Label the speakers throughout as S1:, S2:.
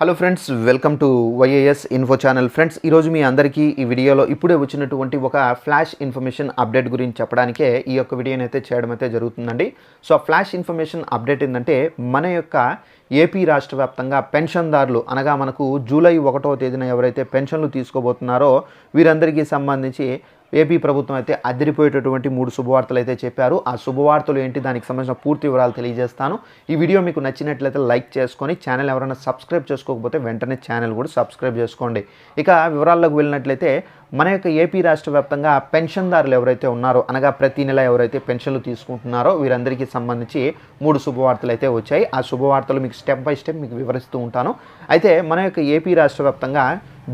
S1: Hello friends welcome to YAS info channel friends ఈరోజు మీ అందరికీ ఈ వీడియోలో ఇప్పుడే వచ్చినటువంటి ఒక ఫ్లాష్ ఇన్ఫర్మేషన్ అప్డేట్ గురించి చెప్పడానికే ఈ యొక్క వీడియోని అయితే చేయడం అయితే జరుగుతుందండి. సో ఆ ఫ్లాష్ ఇన్ఫర్మేషన్ అప్డేట్ ఏంటంటే మన యొక్క ఏపీ రాష్ట్ర వ్యాప్తంగా పెన్షన్దారులు అనగా మనకు జూలై ఒకటో తేదీన ఎవరైతే పెన్షన్లు తీసుకోబోతున్నారో వీరందరికీ సంబంధించి ఏపీ ప్రభుత్వం అయితే అదిరిపోయేటటువంటి మూడు శుభవార్తలు అయితే చెప్పారు. ఆ శుభవార్తలు ఏంటి? దానికి సంబంధించిన పూర్తి వివరాలు తెలియజేస్తాను. ఈ వీడియో మీకు నచ్చినట్లయితే లైక్ చేసుకొని ఛానల్ ఎవరైనా సబ్స్క్రైబ్ చేసుకోకపోతే వెంటనే ఛానల్ కూడా సబ్స్క్రైబ్ చేసుకోండి. ఇక వివరాల్లోకి వెళ్ళినట్లయితే మన యొక్క ఏపీ రాష్ట్ర వ్యాప్తంగా పెన్షన్దారులు ఎవరైతే ఉన్నారో అనగా ప్రతి నెల ఎవరైతే పెన్షన్లు తీసుకుంటున్నారో వీరందరికీ సంబంధించి మూడు శుభవార్తలు అయితే వచ్చాయి. ఆ శుభవార్తలు మీకు స్టెప్ బై స్టెప్ మీకు వివరిస్తూ ఉంటాను. అయితే మన యొక్క ఏపీ రాష్ట్ర వ్యాప్తంగా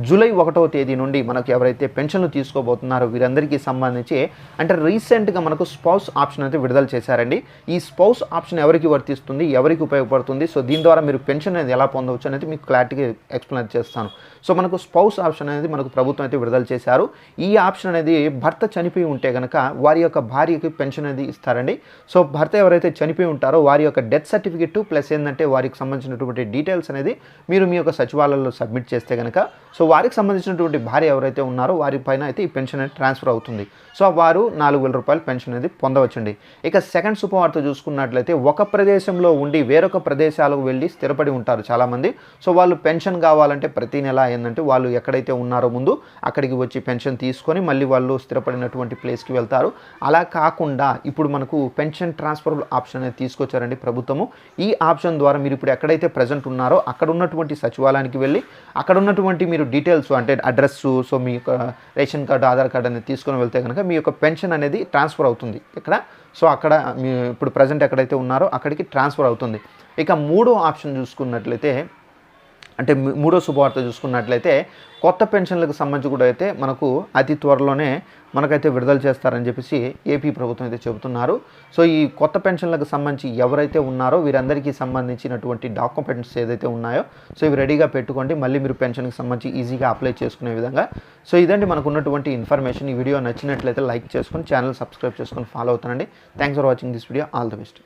S1: జూలై ఒకటవ తేదీ నుండి మనకు ఎవరైతే పెన్షన్లు తీసుకోబోతున్నారో వీరందరికీ సంబంధించి అంటే రీసెంట్గా మనకు స్పౌస్ ఆప్షన్ అయితే విడుదల చేశారండి. ఈ స్పౌస్ ఆప్షన్ ఎవరికి వర్తిస్తుంది ఎవరికి ఉపయోగపడుతుంది? సో దీని ద్వారా మీరు పెన్షన్ అనేది ఎలా పొందవచ్చు అనేది మీకు క్లారిటీగా ఎక్స్ప్లెయిన్ చేస్తాను. సో మనకు స్పౌస్ ఆప్షన్ అనేది మనకు ప్రభుత్వం అయితే విడుదల చేశారు. ఈ ఆప్షన్ అనేది భర్త చనిపోయి ఉంటే కనుక వారి యొక్క భార్యకి పెన్షన్ అనేది ఇస్తారండి. సో భర్త ఎవరైతే చనిపోయి ఉంటారో వారి యొక్క డెత్ సర్టిఫికెట్ ప్లస్ ఏంటంటే వారికి సంబంధించినటువంటి డీటెయిల్స్ అనేది మీరు మీ యొక్క సచివాలయంలో సబ్మిట్ చేస్తే కనుక సో సో వారికి సంబంధించినటువంటి భార్య ఎవరైతే ఉన్నారో వారి పైన అయితే ఈ పెన్షన్ అనేది ట్రాన్స్ఫర్ అవుతుంది. సో వారు నాలుగు వేల రూపాయల పెన్షన్ అనేది పొందవచ్చండి. ఇక సెకండ్ శుభవార్త చూసుకున్నట్లయితే ఒక ప్రదేశంలో ఉండి వేరొక ప్రదేశాలకు వెళ్ళి స్థిరపడి ఉంటారు చాలామంది. సో వాళ్ళు పెన్షన్ కావాలంటే ప్రతి నెల ఏంటంటే వాళ్ళు ఎక్కడైతే ఉన్నారో ముందు అక్కడికి వచ్చి పెన్షన్ తీసుకొని మళ్ళీ వాళ్ళు స్థిరపడినటువంటి ప్లేస్కి వెళ్తారు. అలా కాకుండా ఇప్పుడు మనకు పెన్షన్ ట్రాన్స్ఫర్ ఆప్షన్ అనేది తీసుకొచ్చారండి ప్రభుత్వము. ఈ ఆప్షన్ ద్వారా మీరు ఇప్పుడు ఎక్కడైతే ప్రజెంట్ ఉన్నారో అక్కడ ఉన్నటువంటి సచివాలయానికి వెళ్ళి అక్కడ ఉన్నటువంటి మీరు డీటెయిల్స్ అంటే అడ్రస్ సో మీ యొక్క రేషన్ కార్డు ఆధార్ కార్డు అనేది తీసుకొని వెళ్తే కనుక మీ యొక్క పెన్షన్ అనేది ట్రాన్స్ఫర్ అవుతుంది. ఇక్కడ సో అక్కడ మీ ఇప్పుడు ప్రజెంట్ ఎక్కడైతే ఉన్నారో అక్కడికి ట్రాన్స్ఫర్ అవుతుంది. ఇక మూడో ఆప్షన్ చూసుకున్నట్లయితే అంటే మూడో శుభవార్త చూసుకున్నట్లయితే కొత్త పెన్షన్లకు సంబంధించి కూడా అయితే మనకు అతి త్వరలోనే మనకైతే విడుదల చేస్తారని చెప్పేసి ఏపీ ప్రభుత్వం అయితే చెబుతున్నారు. సో ఈ కొత్త పెన్షన్లకు సంబంధించి ఎవరైతే ఉన్నారో వీరందరికీ సంబంధించినటువంటి డాక్యుమెంట్స్ ఏదైతే ఉన్నాయో సో ఇవి రెడీగా పెట్టుకోండి. మళ్ళీ మీరు పెన్షన్కి సంబంధించి ఈజీగా అప్లై చేసుకునే విధంగా. సో ఇదండి మనకు ఉన్నటువంటి ఇన్ఫర్మేషన్. ఈ వీడియో నచ్చినట్లయితే లైక్ చేసుకొని ఛానల్ సబ్స్క్రైబ్ చేసుకొని ఫాలో అవుతానండి thanks for watching this video. All the best.